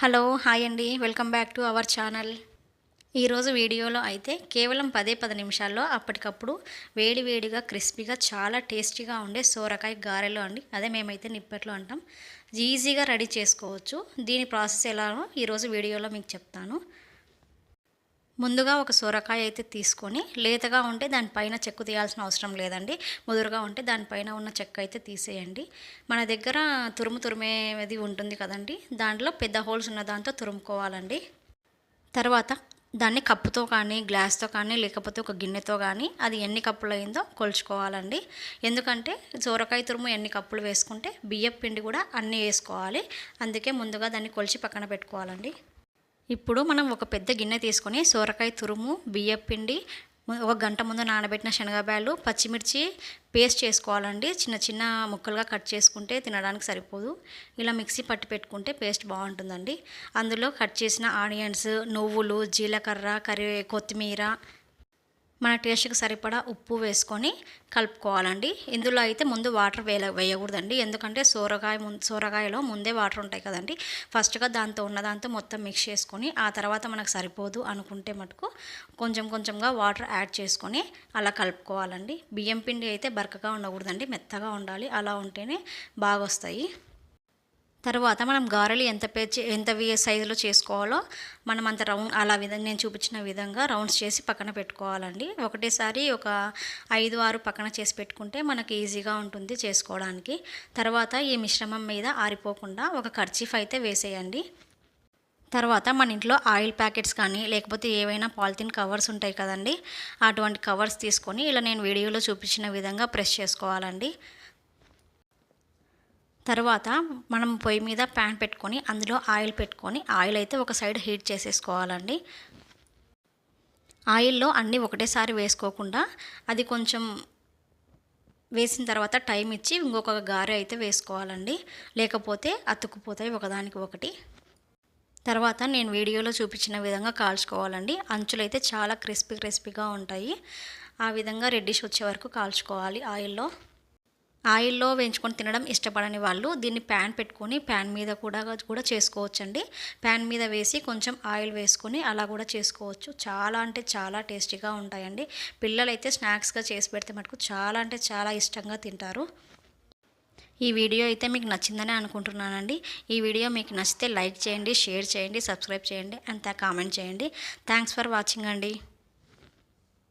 Hello hi అండి. Welcome back to our channel. ఈరోజు వీడియోలో అయితే కేవలం పదే పది నిమిషాల్లో అప్పటికప్పుడు వేడి వేడిగా క్రిస్పీగా చాలా టేస్టీగా ఉండే సోరకాయ గారెలు అండి. అదే మేమైతే నిప్పట్లో అంటాం. ఈజీగా రెడీ చేసుకోవచ్చు. దీని ప్రాసెస్ ఎలానో ఈరోజు వీడియోలో మీకు చెప్తాను. ముందుగా ఒక సొరకాయ అయితే తీసుకొని లేతగా ఉంటే దానిపైన చెక్కు తీయాల్సిన అవసరం లేదండి. ముదురుగా ఉంటే దానిపైన ఉన్న చెక్క అయితే తీసేయండి. మన దగ్గర తురుము తురిమేది ఉంటుంది కదండి. దాంట్లో పెద్ద హోల్స్ ఉన్న దాంతో తురుముకోవాలండి. తర్వాత దాన్ని కప్పుతో కానీ గ్లాస్తో కానీ లేకపోతే ఒక గిన్నెతో కానీ అది ఎన్ని కప్పులు అయిందో కొలుచుకోవాలండి. ఎందుకంటే సోరకాయ తురుము ఎన్ని కప్పులు వేసుకుంటే బియ్యం పిండి కూడా అన్నీ వేసుకోవాలి. అందుకే ముందుగా దాన్ని కొలిచి పక్కన పెట్టుకోవాలండి. ఇప్పుడు మనం ఒక పెద్ద గిన్నె తీసుకొని సోరకాయ తురుము బియ్యం పిండి ఒక గంట ముందు నానబెట్టిన శనగబ్యాలు పచ్చిమిర్చి పేస్ట్ చేసుకోవాలండి. చిన్న చిన్న ముక్కలుగా కట్ చేసుకుంటే తినడానికి సరిపోదు. ఇలా మిక్సీ పట్టి పెట్టుకుంటే పేస్ట్ బాగుంటుందండి. అందులో కట్ చేసిన ఆనియన్స్ నువ్వులు జీలకర్ర కరి కొత్తిమీర మన టేస్ట్కి సరిపడా ఉప్పు వేసుకొని కలుపుకోవాలండి. ఇందులో అయితే ముందు వాటర్ వేయ వేయకూడదండి. ఎందుకంటే సోరకాయ ముందు సోరకాయలో ముందే వాటర్ ఉంటాయి కదండి. ఫస్ట్గా దాంతో ఉన్న దాంతో మొత్తం మిక్స్ చేసుకొని ఆ తర్వాత మనకు సరిపోదు అనుకుంటే మటుకు కొంచెం కొంచెంగా వాటర్ యాడ్ చేసుకొని అలా కలుపుకోవాలండి. బియ్యం పిండి అయితే బరకగా ఉండకూడదండి. మెత్తగా ఉండాలి. అలా ఉంటేనే బాగా వస్తాయి తర్వాత మనం గారెలు ఎంత పేచి ఎంత సైజులో చేసుకోవాలో మనం అంత రౌండ్ అలా విధంగా నేను చూపించిన విధంగా రౌండ్స్ చేసి పక్కన పెట్టుకోవాలండి. ఒకటేసారి ఒక ఐదు ఆరు పక్కన చేసి పెట్టుకుంటే మనకి ఈజీగా ఉంటుంది చేసుకోవడానికి. తర్వాత ఈ మిశ్రమం మీద ఆరిపోకుండా ఒక కర్చీఫ్ అయితే వేసేయండి. తర్వాత మన ఇంట్లో ఆయిల్ ప్యాకెట్స్ కానీ లేకపోతే ఏవైనా పాలిథిన్ కవర్స్ ఉంటాయి కదండి అటువంటి కవర్స్ తీసుకొని ఇలా నేను వీడియోలో చూపించిన విధంగా ప్రెస్ చేసుకోవాలండి. తర్వాత మనం పొయ్యి మీద ప్యాన్ పెట్టుకొని అందులో ఆయిల్ పెట్టుకొని ఆయిల్ అయితే ఒక సైడ్ హీట్ చేసేసుకోవాలండి. ఆయిల్లో అన్నీ ఒకటేసారి వేసుకోకుండా అది కొంచెం వేసిన తర్వాత టైం ఇచ్చి ఇంకొక గారె అయితే వేసుకోవాలండి. లేకపోతే అతుక్కుపోతాయి ఒకదానికి ఒకటి. తర్వాత నేను వీడియోలో చూపించిన విధంగా కాల్చుకోవాలండి. అంచులు అయితే చాలా క్రిస్పీ క్రిస్పీగా ఉంటాయి. ఆ విధంగా రెడ్డిష్ వచ్చే వరకు కాల్చుకోవాలి ఆయిల్లో. ఆయిల్లో వేయించుకొని తినడం ఇష్టపడని వాళ్ళు దీన్ని ప్యాన్ పెట్టుకొని ప్యాన్ మీద కూడా కూడా చేసుకోవచ్చండి. ప్యాన్ మీద వేసి కొంచెం ఆయిల్ వేసుకొని అలా కూడా చేసుకోవచ్చు. చాలా అంటే చాలా టేస్టీగా ఉంటాయండి. పిల్లలైతే స్నాక్స్గా చేసి పెడితే మటుకు చాలా అంటే చాలా ఇష్టంగా తింటారు. ఈ వీడియో అయితే మీకు నచ్చిందని అనుకుంటున్నానండి. ఈ వీడియో మీకు నచ్చితే లైక్ చేయండి షేర్ చేయండి సబ్స్క్రైబ్ చేయండి అంతా కామెంట్ చేయండి. థ్యాంక్స్ ఫర్ వాచింగ్ అండి.